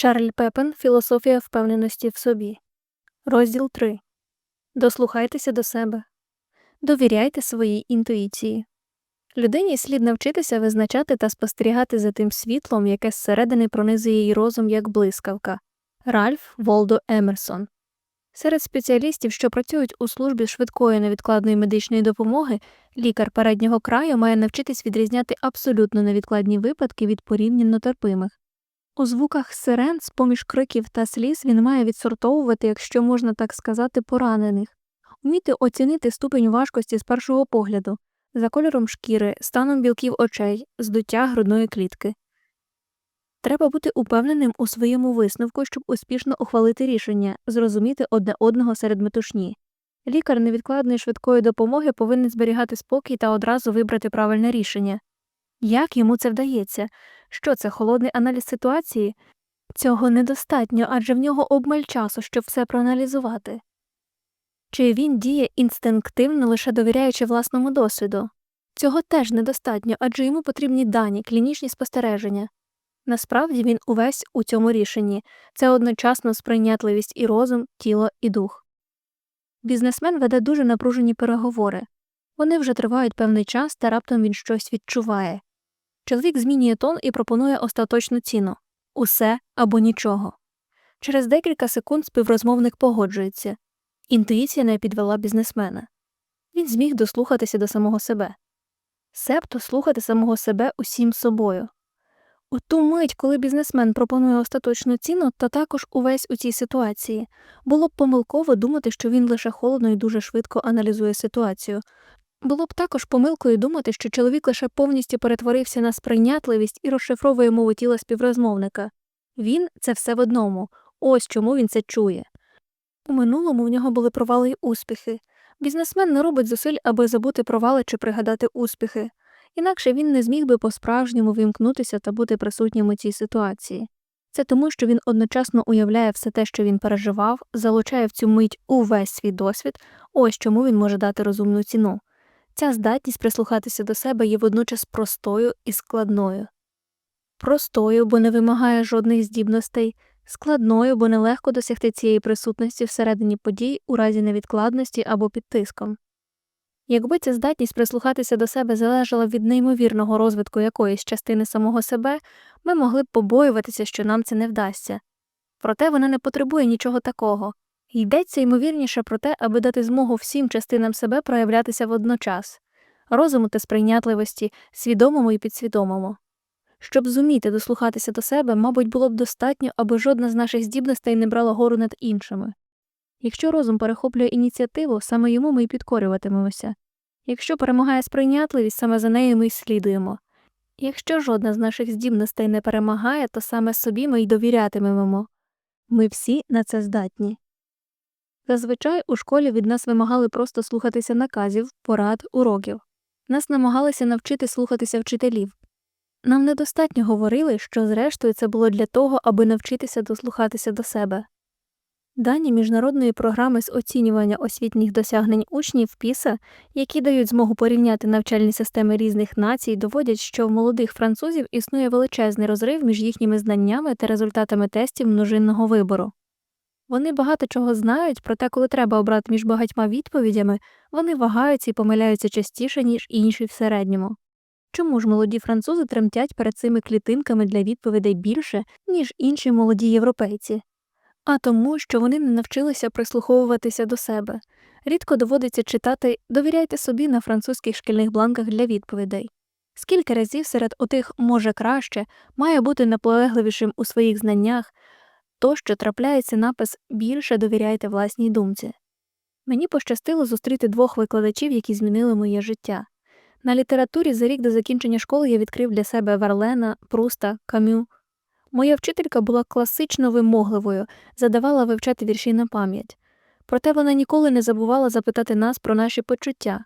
Шарль Пепен Філософія впевненості в собі. Розділ 3. Дослухайтеся до себе. Довіряйте своїй інтуїції. Людині слід навчитися визначати та спостерігати за тим світлом, яке зсередини пронизує її розум як блискавка. Ральф Волдо Емерсон. Серед спеціалістів, що працюють у службі швидкої невідкладної медичної допомоги, лікар переднього краю має навчитись відрізняти абсолютно невідкладні випадки від порівняно терпимих. У звуках сирен, з поміж криків та сліз він має відсортовувати, якщо можна так сказати, поранених, вміти оцінити ступень важкості з першого погляду, за кольором шкіри, станом білків очей, здуття грудної клітки. Треба бути упевненим у своєму висновку, щоб успішно ухвалити рішення, зрозуміти одне одного серед метушні. Лікар невідкладної швидкої допомоги повинен зберігати спокій та одразу вибрати правильне рішення. Як йому це вдається? Що це холодний аналіз ситуації? Цього недостатньо, адже в нього обмаль часу, щоб все проаналізувати. Чи він діє інстинктивно, лише довіряючи власному досвіду? Цього теж недостатньо, адже йому потрібні дані, клінічні спостереження. Насправді він увесь у цьому рішенні це одночасно сприйнятливість і розум, тіло і дух. Бізнесмен веде дуже напружені переговори. Вони вже тривають певний час та раптом він щось відчуває. Чоловік змінює тон і пропонує остаточну ціну усе або нічого. Через декілька секунд співрозмовник погоджується. Інтуїція не підвела бізнесмена. Він зміг дослухатися до самого себе. Себто слухати самого себе усім собою. У ту мить, коли бізнесмен пропонує остаточну ціну, то також увесь у цій ситуації було б помилково думати, що він лише холодно і дуже швидко аналізує ситуацію. Було б також помилкою думати, що чоловік лише повністю перетворився на сприйнятливість і розшифровує мову тіла співрозмовника. Він це все в одному, ось чому він це чує. У минулому в нього були провали й успіхи. Бізнесмен не робить зусиль, аби забути провали чи пригадати успіхи, інакше він не зміг би по-справжньому вімкнутися та бути присутнім у цій ситуації. Це тому, що він одночасно уявляє все те, що він переживав, залучає в цю мить увесь свій досвід, ось чому він може дати розумну ціну. Ця здатність прислухатися до себе є водночас простою і складною. Простою, бо не вимагає жодних здібностей, складною, бо нелегко досягти цієї присутності всередині подій у разі невідкладності або під тиском. Якби ця здатність прислухатися до себе залежала від неймовірного розвитку якоїсь частини самого себе, ми могли б побоюватися, що нам це не вдасться. Проте вона не потребує нічого такого, йдеться ймовірніше про те, аби дати змогу всім частинам себе проявлятися водночас розуму та сприйнятливості, свідомому і підсвідомому. Щоб зуміти дослухатися до себе, мабуть, було б достатньо, аби жодна з наших здібностей не брала гору над іншими. Якщо розум перехоплює ініціативу, саме йому ми й підкорюватимемося. Якщо перемагає сприйнятливість, саме за нею ми й слідуємо. Якщо жодна з наших здібностей не перемагає, то саме собі ми й довірятимемо. Ми всі на це здатні. Зазвичай у школі від нас вимагали просто слухатися наказів, порад, уроків. Нас намагалися навчити слухатися вчителів. Нам недостатньо говорили, що зрештою це було для того, аби навчитися дослухатися до себе. Дані міжнародної програми з оцінювання освітніх досягнень учнів ПІСА, які дають змогу порівняти навчальні системи різних націй, доводять, що в молодих французів існує величезний розрив між їхніми знаннями та результатами тестів множинного вибору. Вони багато чого знають, проте, коли треба обрати між багатьма відповідями, вони вагаються і помиляються частіше, ніж інші в середньому. Чому ж молоді французи тремтять перед цими клітинками для відповідей більше, ніж інші молоді європейці? А тому, що вони не навчилися прислуховуватися до себе. Рідко доводиться читати довіряйте собі на французьких шкільних бланках для відповідей. Скільки разів серед отих може краще має бути наполегливішим у своїх знаннях, то, що трапляється напис більше довіряйте власній думці. Мені пощастило зустріти двох викладачів, які змінили моє життя. На літературі за рік до закінчення школи я відкрив для себе Верлена, Пруста, Камю. Моя вчителька була класично вимогливою, задавала вивчати вірші на пам'ять. Проте вона ніколи не забувала запитати нас про наші почуття.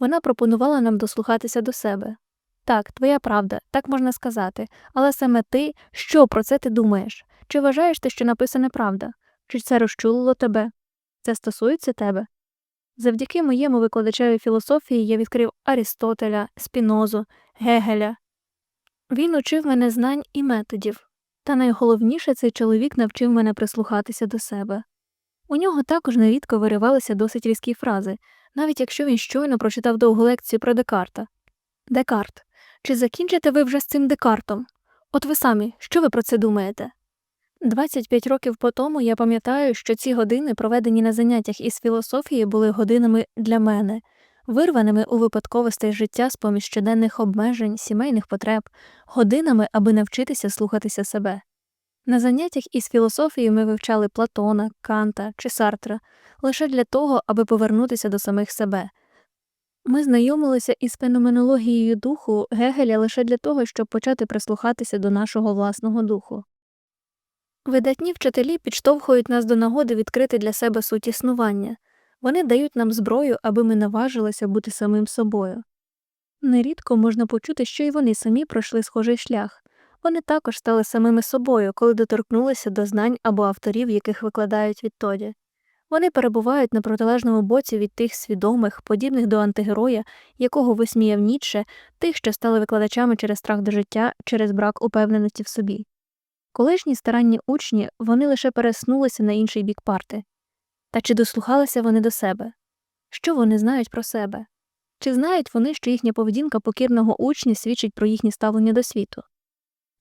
Вона пропонувала нам дослухатися до себе. Так, твоя правда, так можна сказати, але саме ти, що про це ти думаєш? Чи вважаєш ти, що написане правда? Чи це розчулило тебе? Це стосується тебе? Завдяки моєму викладачеві філософії я відкрив Арістотеля, Спінозу, Гегеля. Він учив мене знань і методів. Та найголовніше цей чоловік навчив мене прислухатися до себе. У нього також нерідко виривалися досить різкі фрази, навіть якщо він щойно прочитав довгу лекцію про Декарта. Декарт, чи закінчите ви вже з цим Декартом? От ви самі, що ви про це думаєте? 25 років по тому я пам'ятаю, що ці години, проведені на заняттях із філософії, були годинами для мене, вирваними у випадковостей життя з поміж щоденних обмежень, сімейних потреб, годинами, аби навчитися слухатися себе. На заняттях із філософії ми вивчали Платона, Канта чи Сартра лише для того, аби повернутися до самих себе. Ми знайомилися із феноменологією духу Гегеля лише для того, щоб почати прислухатися до нашого власного духу. Видатні вчителі підштовхують нас до нагоди відкрити для себе суть існування. Вони дають нам зброю, аби ми наважилися бути самим собою. Нерідко можна почути, що й вони самі пройшли схожий шлях. Вони також стали самими собою, коли доторкнулися до знань або авторів, яких викладають відтоді. Вони перебувають на протилежному боці від тих свідомих, подібних до антигероя, якого висміяв Ніцше, тих, що стали викладачами через страх до життя, через брак упевненості в собі. Колишні старанні учні вони лише переснулися на інший бік парти. Та чи дослухалися вони до себе? Що вони знають про себе? Чи знають вони, що їхня поведінка покірного учня свідчить про їхнє ставлення до світу?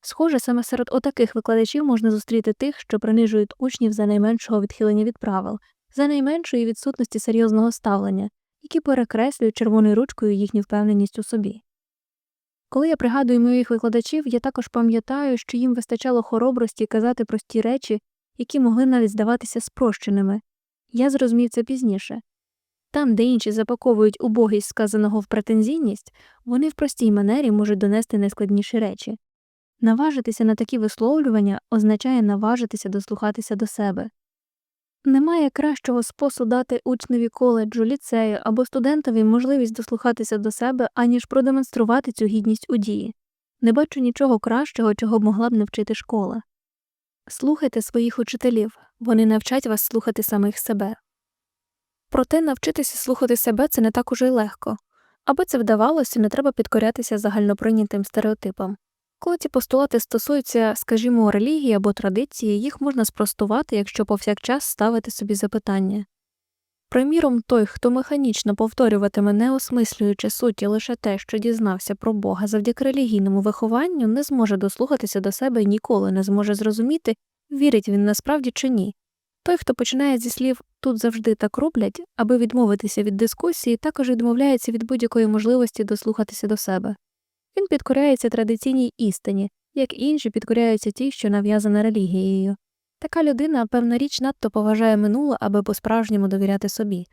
Схоже, саме серед отаких викладачів можна зустріти тих, що принижують учнів за найменшого відхилення від правил, за найменшої відсутності серйозного ставлення, які перекреслюють червоною ручкою їхню впевненість у собі. Коли я пригадую моїх викладачів, я також пам'ятаю, що їм вистачало хоробрості казати прості речі, які могли навіть здаватися спрощеними. Я зрозумів це пізніше. Там, де інші запаковують убогість сказаного в претензійність, вони в простій манері можуть донести найскладніші речі. Наважитися на такі висловлювання означає наважитися дослухатися до себе. Немає кращого способу дати учневі коледжу, ліцею або студентові можливість дослухатися до себе, аніж продемонструвати цю гідність у дії. Не бачу нічого кращого, чого б могла б навчити школа. Слухайте своїх учителів, вони навчать вас слухати самих себе. Проте навчитися слухати себе це не так уже й легко. Аби це вдавалося, не треба підкорятися загальноприйнятим стереотипам. Коли ці постулати стосуються, скажімо, релігії або традиції, їх можна спростувати, якщо повсякчас ставити собі запитання. Приміром, той, хто механічно повторюватиме, не осмислюючи суті лише те, що дізнався про Бога завдяки релігійному вихованню, не зможе дослухатися до себе і ніколи не зможе зрозуміти, вірить він насправді чи ні. Той, хто починає зі слів тут завжди так роблять, аби відмовитися від дискусії, також відмовляється від будь-якої можливості дослухатися до себе. Він підкоряється традиційній істині, як інші підкоряються ті, що нав'язана релігією. Така людина, певна річ, надто поважає минуле, аби по-справжньому довіряти собі.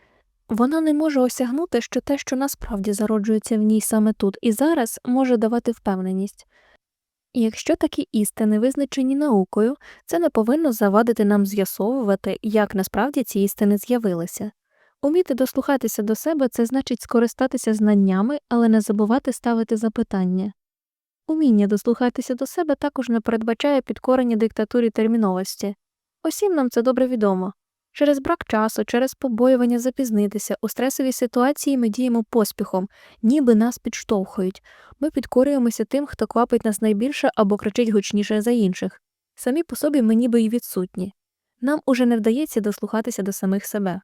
Вона не може осягнути, що те, що насправді зароджується в ній саме тут і зараз, може давати впевненість. І якщо такі істини визначені наукою, це не повинно завадити нам з'ясовувати, як насправді ці істини з'явилися. Уміти дослухатися до себе це значить скористатися знаннями, але не забувати ставити запитання. Уміння дослухатися до себе також не передбачає підкорення диктатурі терміновості. Усім нам це добре відомо. Через брак часу, через побоювання запізнитися, у стресовій ситуації ми діємо поспіхом, ніби нас підштовхують. Ми підкорюємося тим, хто квапить нас найбільше або кричить гучніше за інших. Самі по собі ми ніби й відсутні. Нам уже не вдається дослухатися до самих себе.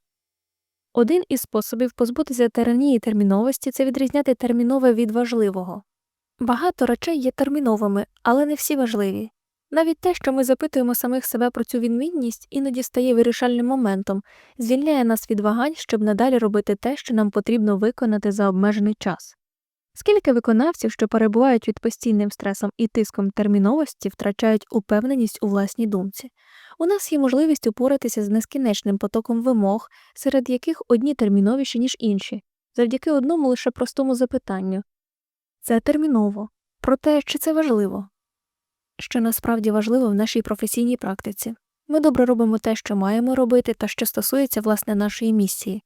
Один із способів позбутися тиранії терміновості це відрізняти термінове від важливого. Багато речей є терміновими, але не всі важливі. Навіть те, що ми запитуємо самих себе про цю відмінність, іноді стає вирішальним моментом, звільняє нас від вагань, щоб надалі робити те, що нам потрібно виконати за обмежений час. Скільки виконавців, що перебувають під постійним стресом і тиском терміновості, втрачають упевненість у власній думці. У нас є можливість упоратися з нескінченним потоком вимог, серед яких одні терміновіші, ніж інші, завдяки одному лише простому запитанню це терміново, проте чи це важливо? Що насправді важливо в нашій професійній практиці. Ми добре робимо те, що маємо робити, та що стосується власне нашої місії.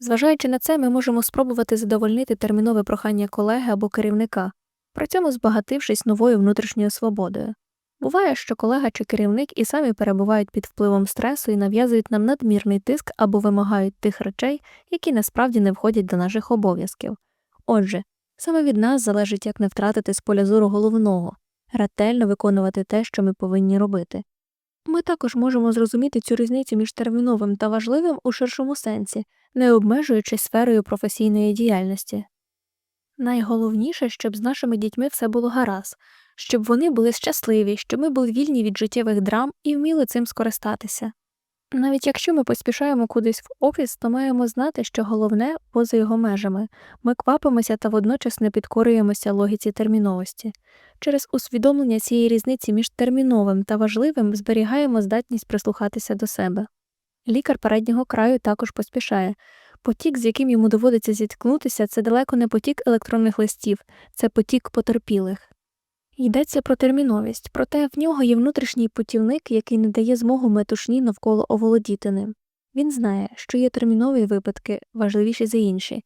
Зважаючи на це, ми можемо спробувати задовольнити термінове прохання колеги або керівника, при цьому збагатившись новою внутрішньою свободою. Буває, що колега чи керівник і самі перебувають під впливом стресу і нав'язують нам надмірний тиск або вимагають тих речей, які насправді не входять до наших обов'язків. Отже, саме від нас залежить, як не втратити з поля зору головного ретельно виконувати те, що ми повинні робити. Ми також можемо зрозуміти цю різницю між терміновим та важливим у ширшому сенсі, не обмежуючись сферою професійної діяльності. Найголовніше, щоб з нашими дітьми все було гаразд, щоб вони були щасливі, щоб ми були вільні від життєвих драм і вміли цим скористатися. Навіть якщо ми поспішаємо кудись в офіс, то маємо знати, що головне поза його межами ми квапимося та водночас не підкорюємося логіці терміновості. Через усвідомлення цієї різниці між терміновим та важливим зберігаємо здатність прислухатися до себе. Лікар переднього краю також поспішає. Потік, з яким йому доводиться зіткнутися, це далеко не потік електронних листів, це потік потерпілих. Йдеться про терміновість, проте в нього є внутрішній путівник, який не дає змогу метушні навколо оволодіти ним. Він знає, що є термінові випадки важливіші за інші.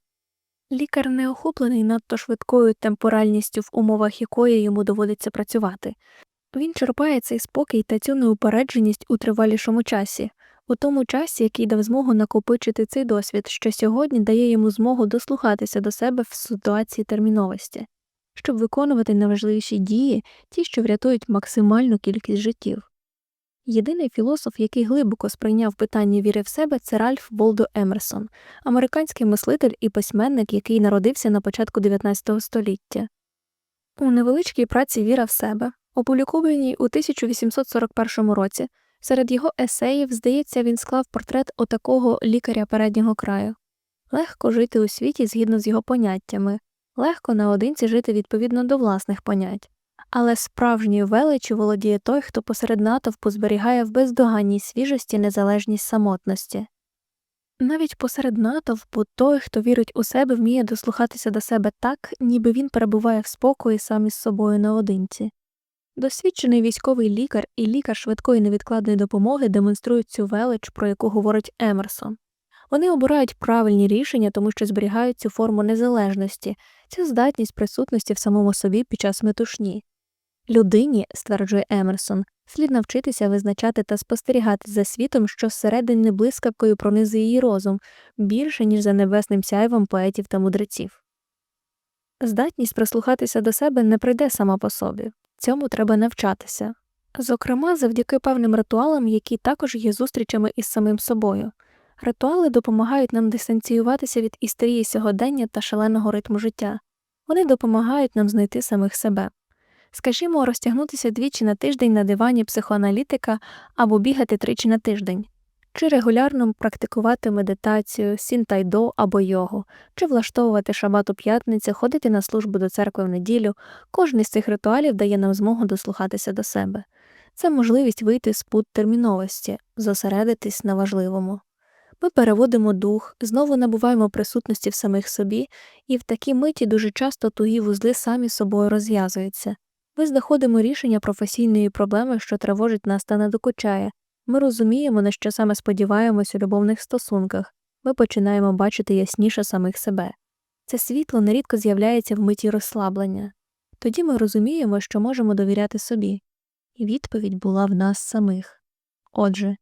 Лікар не охоплений надто швидкою темпоральністю, в умовах якої йому доводиться працювати. Він черпає цей спокій та цю неупередженість у тривалішому часі, у тому часі, який дав змогу накопичити цей досвід, що сьогодні дає йому змогу дослухатися до себе в ситуації терміновості щоб виконувати найважливіші дії, ті, що врятують максимальну кількість життів. Єдиний філософ, який глибоко сприйняв питання віри в себе, це Ральф Болдо Емерсон, американський мислитель і письменник, який народився на початку 19 століття. У невеличкій праці Віра в себе, опублікованій у 1841 році, серед його есеїв, здається, він склав портрет отакого лікаря переднього краю. Легко жити у світі згідно з його поняттями, Легко наодинці жити відповідно до власних понять, але справжньою величі володіє той, хто посеред натовпу зберігає в бездоганній свіжості незалежність самотності. Навіть посеред натовпу той, хто вірить у себе, вміє дослухатися до себе так, ніби він перебуває в спокої сам із собою наодинці. Досвідчений військовий лікар і лікар швидкої невідкладної допомоги демонструють цю велич, про яку говорить Емерсон. Вони обирають правильні рішення, тому що зберігають цю форму незалежності, цю здатність присутності в самому собі під час метушні. Людині, стверджує Емерсон, слід навчитися визначати та спостерігати за світом, що зсередини блискавкою пронизує її розум більше, ніж за небесним сяйвом поетів та мудреців. Здатність прислухатися до себе не прийде сама по собі, цьому треба навчатися. Зокрема, завдяки певним ритуалам, які також є зустрічами із самим собою. Ритуали допомагають нам дистанціюватися від істерії сьогодення та шаленого ритму життя. Вони допомагають нам знайти самих себе. Скажімо, розтягнутися двічі на тиждень на дивані психоаналітика або бігати тричі на тиждень, чи регулярно практикувати медитацію, сінтайдо або йогу, чи влаштовувати шабат у п'ятницю, ходити на службу до церкви в неділю, кожен з цих ритуалів дає нам змогу дослухатися до себе. Це можливість вийти з пут терміновості, зосередитись на важливому. Ми переводимо дух, знову набуваємо присутності в самих собі, і в такій миті дуже часто тугі вузли самі собою розв'язуються. Ми знаходимо рішення професійної проблеми, що тривожить нас та надокучає. Ми розуміємо, на що саме сподіваємось у любовних стосунках, ми починаємо бачити ясніше самих себе. Це світло нерідко з'являється в миті розслаблення. Тоді ми розуміємо, що можемо довіряти собі, і відповідь була в нас самих. Отже,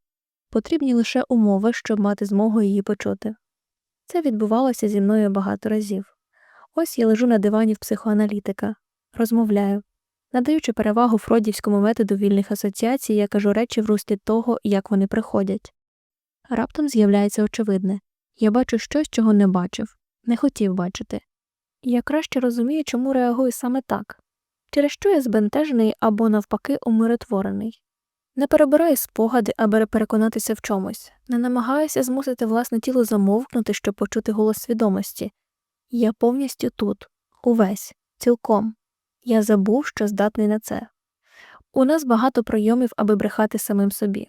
Потрібні лише умови, щоб мати змогу її почути. Це відбувалося зі мною багато разів. Ось я лежу на дивані в психоаналітика, розмовляю, надаючи перевагу фродівському методу вільних асоціацій, я кажу речі в руслі того, як вони приходять. Раптом з'являється очевидне я бачу щось, чого не бачив, не хотів бачити. Я краще розумію, чому реагую саме так, через що я збентежений або, навпаки, умиротворений. Не перебираю спогади, аби переконатися в чомусь, не намагаюся змусити власне тіло замовкнути, щоб почути голос свідомості. Я повністю тут, увесь, цілком. Я забув, що здатний на це. У нас багато прийомів, аби брехати самим собі.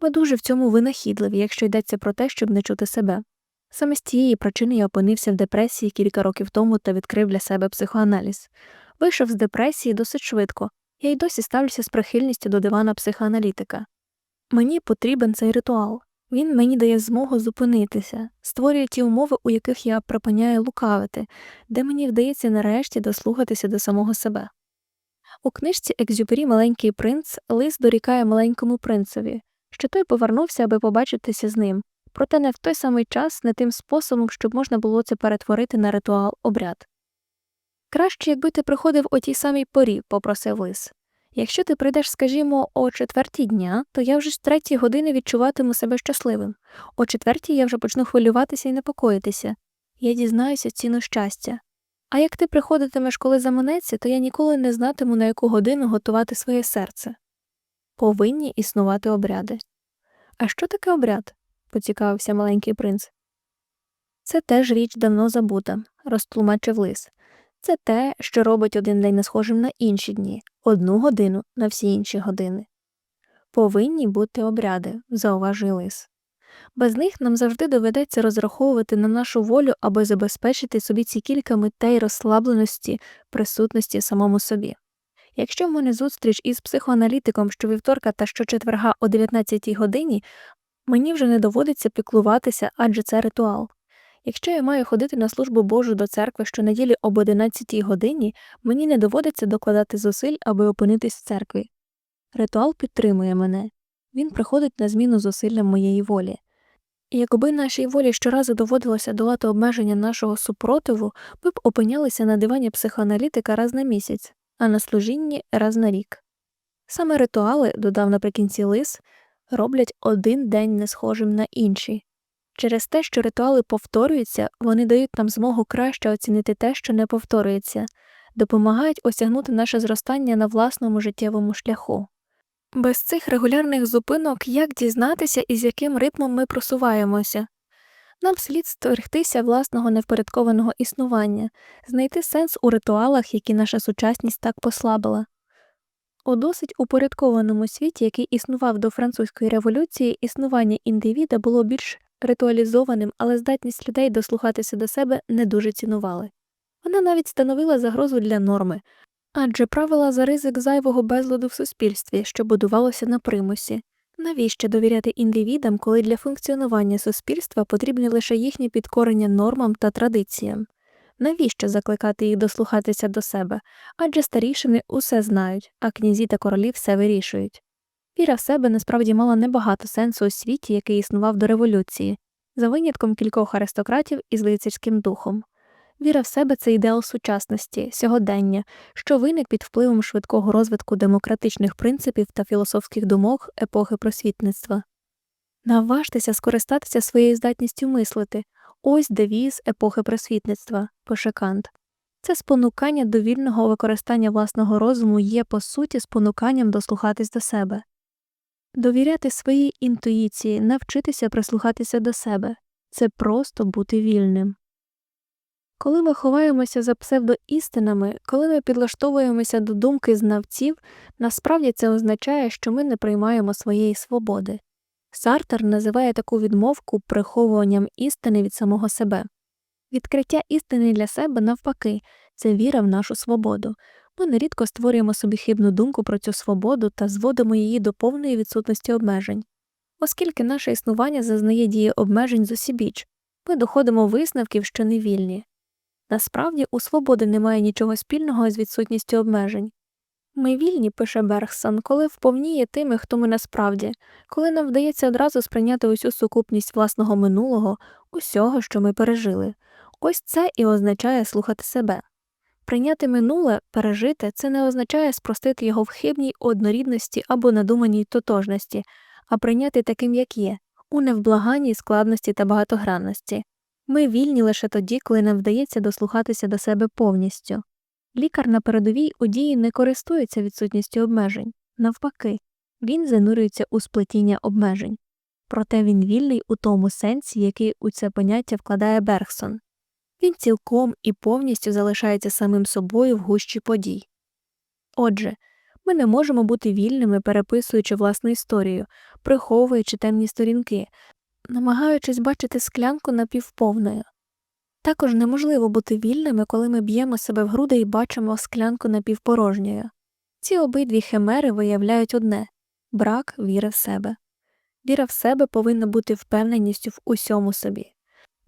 Ми дуже в цьому винахідливі, якщо йдеться про те, щоб не чути себе. Саме з цієї причини я опинився в депресії кілька років тому та відкрив для себе психоаналіз. Вийшов з депресії досить швидко, я й досі ставлюся з прихильністю до дивана психоаналітика. Мені потрібен цей ритуал. Він мені дає змогу зупинитися, створює ті умови, у яких я припиняю лукавити, де мені вдається нарешті дослухатися до самого себе. У книжці Екзюпері Маленький принц лист дорікає маленькому принцеві, що той повернувся, аби побачитися з ним, проте не в той самий час, не тим способом, щоб можна було це перетворити на ритуал обряд. Краще, якби ти приходив о тій самій порі, попросив лис. Якщо ти прийдеш, скажімо, о четвертій дня, то я вже з третьої години відчуватиму себе щасливим. О четвертій я вже почну хвилюватися і непокоїтися. Я дізнаюся ціну щастя. А як ти приходитимеш, коли заманеться, то я ніколи не знатиму, на яку годину готувати своє серце. Повинні існувати обряди. А що таке обряд? поцікавився маленький принц. Це теж річ давно забута, розтлумачив лис. Це те, що робить один день не схожим на інші дні, одну годину на всі інші години. Повинні бути обряди, зауважив лис. Без них нам завжди доведеться розраховувати на нашу волю, аби забезпечити собі ці кілька митей розслабленості, присутності самому собі. Якщо в мене зустріч із психоаналітиком щовівторка та щочетверга о 19 годині, мені вже не доводиться піклуватися, адже це ритуал. Якщо я маю ходити на службу Божу до церкви щонеділі об 11 годині, мені не доводиться докладати зусиль, аби опинитись в церкві. Ритуал підтримує мене, він приходить на зміну зусиллям моєї волі. І якби нашій волі щоразу доводилося долати обмеження нашого супротиву, ми б опинялися на дивані психоаналітика раз на місяць, а на служінні раз на рік. Саме ритуали, додав наприкінці лис, роблять один день не схожим на інший. Через те, що ритуали повторюються, вони дають нам змогу краще оцінити те, що не повторюється, допомагають осягнути наше зростання на власному життєвому шляху. Без цих регулярних зупинок як дізнатися, із яким ритмом ми просуваємося? Нам слід стерегтися власного невпорядкованого існування, знайти сенс у ритуалах, які наша сучасність так послабила. У досить упорядкованому світі, який існував до французької революції, існування індивіда було більш ритуалізованим, але здатність людей дослухатися до себе не дуже цінували. Вона навіть становила загрозу для норми, адже правила за ризик зайвого безладу в суспільстві, що будувалося на примусі. Навіщо довіряти індивідам, коли для функціонування суспільства потрібні лише їхнє підкорення нормам та традиціям? Навіщо закликати їх дослухатися до себе? Адже старішини усе знають, а князі та королі все вирішують. Віра в себе насправді мала небагато сенсу у світі, який існував до революції, за винятком кількох аристократів із лицарським духом. Віра в себе це ідеал сучасності, сьогодення, що виник під впливом швидкого розвитку демократичних принципів та філософських думок епохи просвітництва. Наважтеся скористатися своєю здатністю мислити ось девіз епохи просвітництва, пише Кант. Це спонукання до вільного використання власного розуму є по суті спонуканням дослухатись до себе. Довіряти своїй інтуїції, навчитися прислухатися до себе це просто бути вільним. Коли ми ховаємося за псевдоістинами, коли ми підлаштовуємося до думки знавців, насправді це означає, що ми не приймаємо своєї свободи. Сартер називає таку відмовку приховуванням істини від самого себе. Відкриття істини для себе, навпаки, це віра в нашу свободу. Ми нерідко створюємо собі хибну думку про цю свободу та зводимо її до повної відсутності обмежень. Оскільки наше існування зазнає дії обмежень з усібіч, ми доходимо висновків, що не вільні. Насправді, у свободи немає нічого спільного з відсутністю обмежень. Ми вільні, пише Бергсон, коли вповніє тими, хто ми насправді, коли нам вдається одразу сприйняти усю сукупність власного минулого, усього, що ми пережили. Ось це і означає слухати себе. Прийняти минуле, пережити це не означає спростити його в хибній однорідності або надуманій тотожності, а прийняти таким, як є, у невблаганній складності та багатогранності. Ми вільні лише тоді, коли нам вдається дослухатися до себе повністю. Лікар на передовій у дії не користується відсутністю обмежень, навпаки, він занурюється у сплетіння обмежень, проте він вільний у тому сенсі, який у це поняття вкладає Бергсон. Він цілком і повністю залишається самим собою в гущі подій. Отже, ми не можемо бути вільними, переписуючи власну історію, приховуючи темні сторінки, намагаючись бачити склянку напівповною. Також неможливо бути вільними, коли ми б'ємо себе в груди і бачимо склянку напівпорожньою. Ці обидві химери виявляють одне брак віри в себе. Віра в себе повинна бути впевненістю в усьому собі.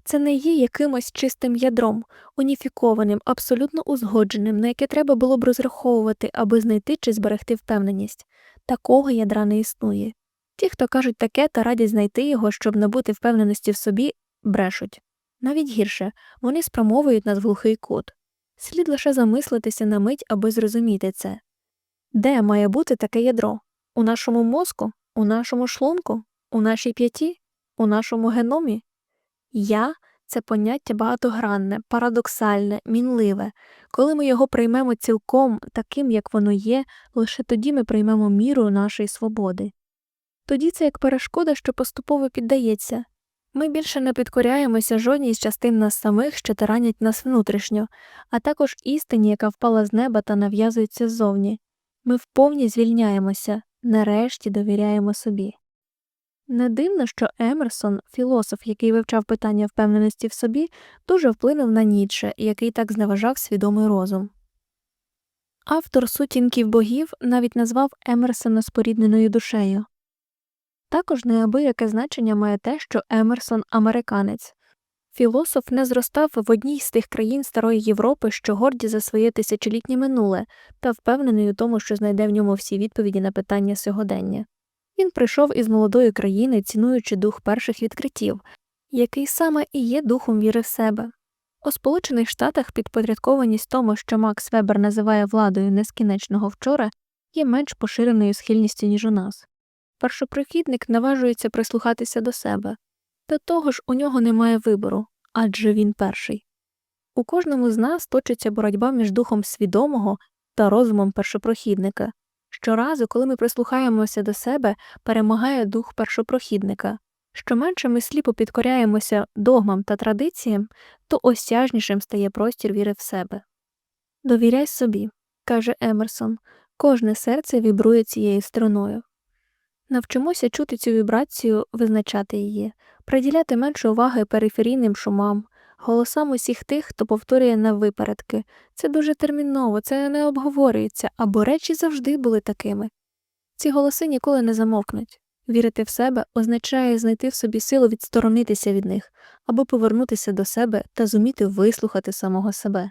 Це не є якимось чистим ядром, уніфікованим, абсолютно узгодженим, на яке треба було б розраховувати, аби знайти чи зберегти впевненість. Такого ядра не існує. Ті, хто кажуть таке та радять знайти його, щоб набути впевненості в собі, брешуть. Навіть гірше, вони спромовують нас в глухий кут. Слід лише замислитися на мить, аби зрозуміти це. Де має бути таке ядро? У нашому мозку, у нашому шлунку, у нашій п'яті, у нашому геномі? Я це поняття багатогранне, парадоксальне, мінливе. Коли ми його приймемо цілком таким, як воно є, лише тоді ми приймемо міру нашої свободи. Тоді це як перешкода, що поступово піддається. Ми більше не підкоряємося жодній з частин нас самих, що таранять нас внутрішньо, а також істині, яка впала з неба та нав'язується ззовні. Ми вповні звільняємося, нарешті довіряємо собі. Не дивно, що Емерсон, філософ, який вивчав питання впевненості в собі, дуже вплинув на Ніцше, який так зневажав свідомий розум. Автор сутінків богів навіть назвав Емерсона спорідненою душею. Також неабияке значення має те, що Емерсон американець. Філософ не зростав в одній з тих країн Старої Європи, що горді за своє тисячолітнє минуле, та впевнений у тому, що знайде в ньому всі відповіді на питання сьогодення. Він прийшов із молодої країни, цінуючи дух перших відкриттів, який саме і є духом віри в себе. У Сполучених Штатах підпорядкованість тому, що Макс Вебер називає владою нескінченного вчора, є менш поширеною схильністю, ніж у нас. Першопрохідник наважується прислухатися до себе, до того ж у нього немає вибору, адже він перший. У кожному з нас точиться боротьба між духом свідомого та розумом першопрохідника. Щоразу, коли ми прислухаємося до себе, перемагає дух першопрохідника. Що менше ми сліпо підкоряємося догмам та традиціям, то осяжнішим стає простір віри в себе. Довіряй собі, каже Емерсон, кожне серце вібрує цією струною. Навчимося чути цю вібрацію, визначати її, приділяти менше уваги периферійним шумам, голосам усіх тих, хто повторює на випередки. Це дуже терміново, це не обговорюється, або речі завжди були такими. Ці голоси ніколи не замовкнуть. Вірити в себе означає знайти в собі силу відсторонитися від них або повернутися до себе та зуміти вислухати самого себе.